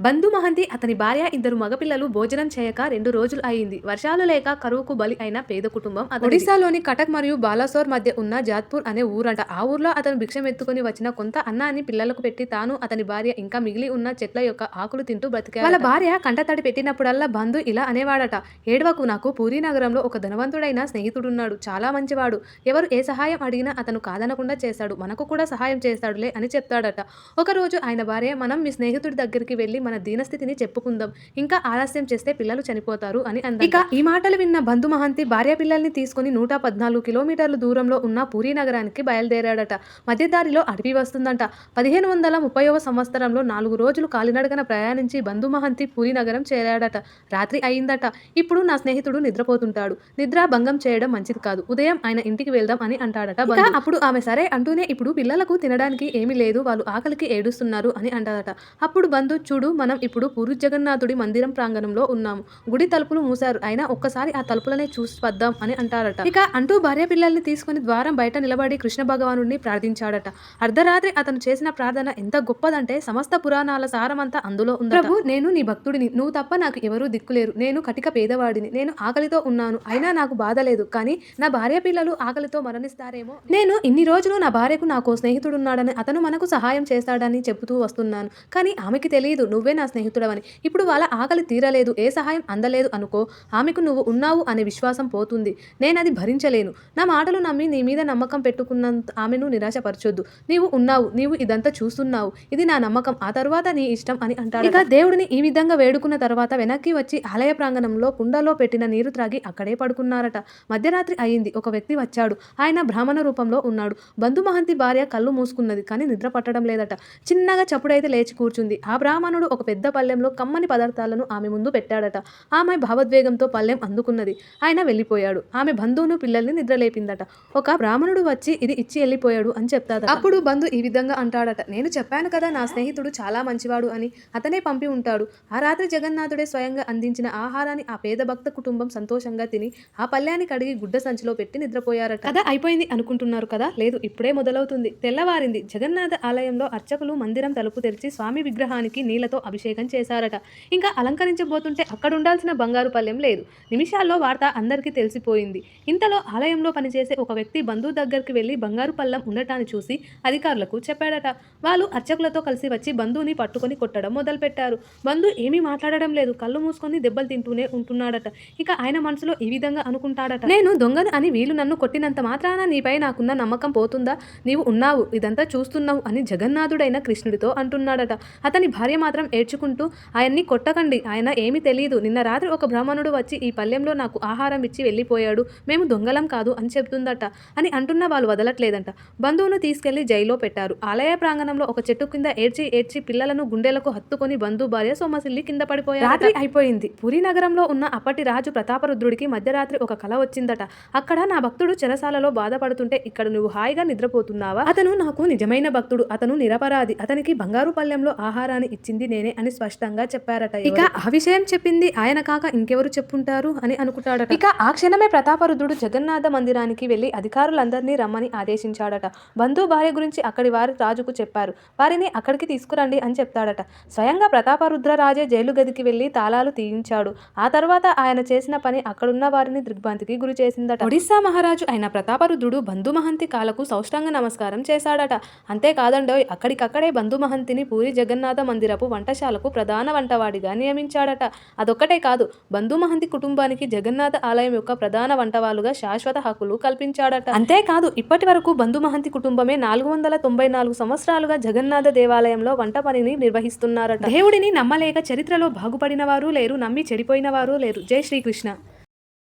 బంధు మహంతి అతని భార్య ఇద్దరు మగపిల్లలు భోజనం చేయక రెండు రోజులు అయింది. వర్షాలు లేక కరువుకు బలి అయిన పేద కుటుంబం. ఒడిశాలోని కటక్ మరియు బాలాసోర్ మధ్య ఉన్న జాత్పూర్ అనే ఊరంట. ఆ ఊర్లో అతను భిక్షం ఎత్తుకుని వచ్చిన కొంత అన్నాన్ని పిల్లలకు పెట్టి తాను అతని భార్య ఇంకా మిగిలి ఉన్న చెట్ల యొక్క ఆకులు తింటూ బ్రతికారు వాళ్ళ భార్య కంటతడి పెట్టినప్పుడల్లా బంధు ఇలా అనేవాడట. ఏడవకు నాకు పూరీ నగరంలో ఒక ధనవంతుడైన స్నేహితుడున్నాడు. చాలా మంచివాడు. ఎవరు ఏ సహాయం అడిగినా అతను కాదనకుండా చేస్తాడు. మనకు కూడా సహాయం చేస్తాడులే అని చెప్తాడట. ఒకరోజు ఆయన భార్య మనం మీ స్నేహితుడి దగ్గరికి వెళ్ళి మన దీనస్థితిని చెప్పుకుందాం. ఇంకా ఆలస్యం చేస్తే పిల్లలు చనిపోతారు అని అంది ఇక ఈ మాటలు విన్న బంధు మహంతి భార్య పిల్లల్ని తీసుకుని నూట పద్నాలుగు కిలోమీటర్ల దూరంలో ఉన్న పూరీ నగరానికి బయలుదేరాడట. మధ్యదారిలో అడవి వస్తుందంట. పదిహేను వందల ముప్పైవ సంవత్సరంలో నాలుగు రోజులు కాలినడకన ప్రయాణించి బంధు మహంతి పూరి నగరం చేరాడట. రాత్రి అయిందట. ఇప్పుడు నా స్నేహితుడు నిద్రపోతుంటాడు. నిద్ర భంగం చేయడం మంచిది కాదు. ఉదయం ఆయన ఇంటికి వెళ్దాం అని అంటాడట. అప్పుడు ఆమె సరే అంటూనే ఇప్పుడు పిల్లలకు తినడానికి ఏమీ లేదు. వాళ్ళు ఆకలికి ఏడుస్తున్నారు అని అంటాడట అప్పుడు బంధు చూడు మనం ఇప్పుడు పూరి జగన్నాథుడి మందిరం ప్రాంగణంలో ఉన్నాము. గుడి తలుపులు మూశారు. అయినా ఒక్కసారి ఆ తలుపులనే చూసి వద్దాం అని అంటారట. ఇక అంటూ భార్య పిల్లల్ని తీసుకుని ద్వారం బయట నిలబడి కృష్ణ భగవానుడిని ప్రార్థించాడట. అర్ధరాత్రి అతను చేసిన ప్రార్థన ఎంత గొప్పదంటే సమస్త పురాణాల సారమంతా అందులో ఉంది ప్రభు నేను నీ భక్తుడిని. నువ్వు తప్ప నాకు ఎవరూ దిక్కులేరు. నేను కటిక పేదవాడిని. నేను ఆకలితో ఉన్నాను. అయినా నాకు బాధ లేదు. కానీ నా భార్య పిల్లలు ఆకలితో మరణిస్తారేమో? నేను ఇన్ని రోజులు నా భార్యకు నాకు స్నేహితుడున్నాడని అతను మనకు సహాయం చేస్తాడని చెబుతూ వస్తున్నాను. కానీ ఆమెకి తెలియదు నువ్వే నా స్నేహితుడవని. ఇప్పుడు వాళ్ళ ఆకలి తీరలేదు ఏ సహాయం అందలేదు అనుకో ఆమెకు నువ్వు ఉన్నావు అనే విశ్వాసం పోతుంది. నేను అది భరించలేను. నా మాటలు నమ్మి నీ మీద నమ్మకం పెట్టుకున్నంత ఆమెను నిరాశపరచొద్దు. నీవు ఉన్నావు నీవు ఇదంతా చూస్తున్నావు. ఇది నా నమ్మకం. ఆ తర్వాత నీ ఇష్టం అని అంటాడు ఇక దేవుడిని ఈ విధంగా వేడుకున్న తర్వాత వెనక్కి వచ్చి ఆలయ ప్రాంగణంలో కుండలో పెట్టిన నీరు త్రాగి అక్కడే పడుకున్నారట. మధ్యరాత్రి అయింది. ఒక వ్యక్తి వచ్చాడు. ఆయన బ్రాహ్మణ రూపంలో ఉన్నాడు. బంధు మహంతి భార్య కళ్ళు మూసుకున్నది కానీ నిద్ర పట్టడం లేదట. చిన్నగా చప్పుడైతే లేచి కూర్చుంది. ఆ బ్రాహ్మణుడు ఒక పెద్ద పళ్ళెంలో కమ్మని పదార్థాలను ఆమె ముందు పెట్టాడట. ఆమె భావోద్వేగంతో పళ్ళెం అందుకున్నది. ఆయన వెళ్ళిపోయాడు. ఆమె బంధువును పిల్లల్ని నిద్రలేపిందట. ఒక బ్రాహ్మణుడు వచ్చి ఇది ఇచ్చి వెళ్ళిపోయాడు అని చెప్తాడు అప్పుడు బంధు ఈ విధంగా అంటాడట నేను చెప్పాను కదా నా స్నేహితుడు చాలా మంచివాడు అని అతనే పంపి ఉంటాడు. ఆ రాత్రి జగన్నాథుడే స్వయంగా అందించిన ఆహారాన్ని ఆ పేద భక్త కుటుంబం సంతోషంగా తిని ఆ పళ్ళ్యాన్ని కడిగి గుడ్డ సంచిలో పెట్టి నిద్రపోయారట. కథ అయిపోయింది అనుకుంటున్నారు కదా లేదు ఇప్పుడే మొదలవుతుంది. తెల్లవారింది. జగన్నాథ ఆలయంలో అర్చకులు మందిరం తలుపు తెరిచి స్వామి విగ్రహానికి నీళ్ళతో అభిషేకం చేశారట. ఇంకా అలంకరించబోతుంటే అక్కడ ఉండాల్సిన బంగారు పల్లెం లేదు. నిమిషాల్లో వార్త అందరికీ తెలిసిపోయింది. ఇంతలో ఆలయంలో పనిచేసే ఒక వ్యక్తి బంధువు దగ్గరికి వెళ్ళి బంగారు పళ్ళెం ఉండటాన్ని చూసి అధికారులకు చెప్పాడట. వాళ్ళు అర్చకులతో కలిసి వచ్చి బంధువుని పట్టుకొని కొట్టడం మొదలుపెట్టారు. బంధు ఏమీ మాట్లాడడం లేదు. కళ్ళు మూసుకొని దెబ్బలు తింటూనే ఉంటున్నాడట. ఇక ఆయన మనసులో ఈ విధంగా అనుకుంటాడట. నేను దొంగను అని వీళ్ళు నన్ను కొట్టినంత మాత్రాన నీపై నాకున్న నమ్మకం పోతుందా? నీవు ఉన్నావు ఇదంతా చూస్తున్నావు అని జగన్నాథుడైన కృష్ణుడితో అంటున్నాడట. అతని భార్య మాత్రం ఏడ్చుకుంటూ ఆయన్ని కొట్టకండి. ఆయన ఏమీ తెలియదు నిన్న రాత్రి ఒక బ్రాహ్మణుడు వచ్చి ఈ పల్లెంలో నాకు ఆహారం ఇచ్చి వెళ్ళిపోయాడు. మేము దొంగలం కాదు అని చెప్తుందట అని అంటున్న వాళ్ళు వదలట్లేదంట. బంధువును తీసుకెళ్ళి జైల్లో పెట్టారు. ఆలయ ప్రాంగణంలో ఒక చెట్టు కింద ఏడ్చి ఏడ్చి పిల్లలను గుండెలకు హత్తుకొని బంధు భార్య సోమసిల్లి కింద పడిపోయారు రాత్రి అయిపోయింది. పురి నగరంలో ఉన్న అప్పటి రాజు ప్రతాపరుద్రుడికి మధ్యరాత్రి ఒక కల వచ్చిందట. అక్కడ నా భక్తుడు చెరసాలలో బాధపడుతుంటే ఇక్కడ నువ్వు హాయిగా నిద్రపోతున్నావా? అతను నాకు నిజమైన భక్తుడు. అతను నిరపరాధి. అతనికి బంగారు పల్లెంలో ఆహారాన్ని ఇచ్చింది నేను. అని స్పష్టంగా చెప్పారట ఇక ఆ విషయం చెప్పింది ఆయన కాక ఇంకెవరు చెప్పుంటారు అని అనుకుంటాడట. ఇక ఆ క్షణమే ప్రతాపరుద్రుడు జగన్నాథ మందిరానికి వెళ్ళి అధికారులందరినీ రమ్మని ఆదేశించాడట. బంధు భార్య గురించి అక్కడి వారి రాజుకు చెప్పారు. వారిని అక్కడికి తీసుకురండి అని చెప్తాడట. స్వయంగా ప్రతాపరుద్ర రాజే జైలు గదికి వెళ్ళి తాళాలు తీయించాడు. ఆ తర్వాత ఆయన చేసిన పని అక్కడున్న వారిని దిగ్భ్రాంతికి గురి చేసిందట. ఒడిశా మహారాజు అయిన ప్రతాపరుద్రుడు బంధు మహంతి కాలకు సౌష్టాంగ నమస్కారం చేశాడట. అంతేకాదండోయ్ అక్కడికక్కడే బంధు మహంతిని పూరి జగన్నాథ మందిరపు వంటశాలకు ప్రధాన వంటవాడిగా నియమించాడట. అదొక్కటే కాదు బంధు మహంతి కుటుంబానికి జగన్నాథ ఆలయం యొక్క ప్రధాన వంటవాలుగా శాశ్వత హక్కులు కల్పించాడట. అంతేకాదు ఇప్పటి వరకు బంధు మహంతి కుటుంబమే నాలుగు వందల తొంభై నాలుగు సంవత్సరాలుగా జగన్నాథ దేవాలయంలో వంట పనిని నిర్వహిస్తున్నారట. దేవుడిని నమ్మలేక చరిత్రలో బాగుపడిన వారు లేరు నమ్మి చెడిపోయిన వారు లేరు. జై శ్రీకృష్ణ.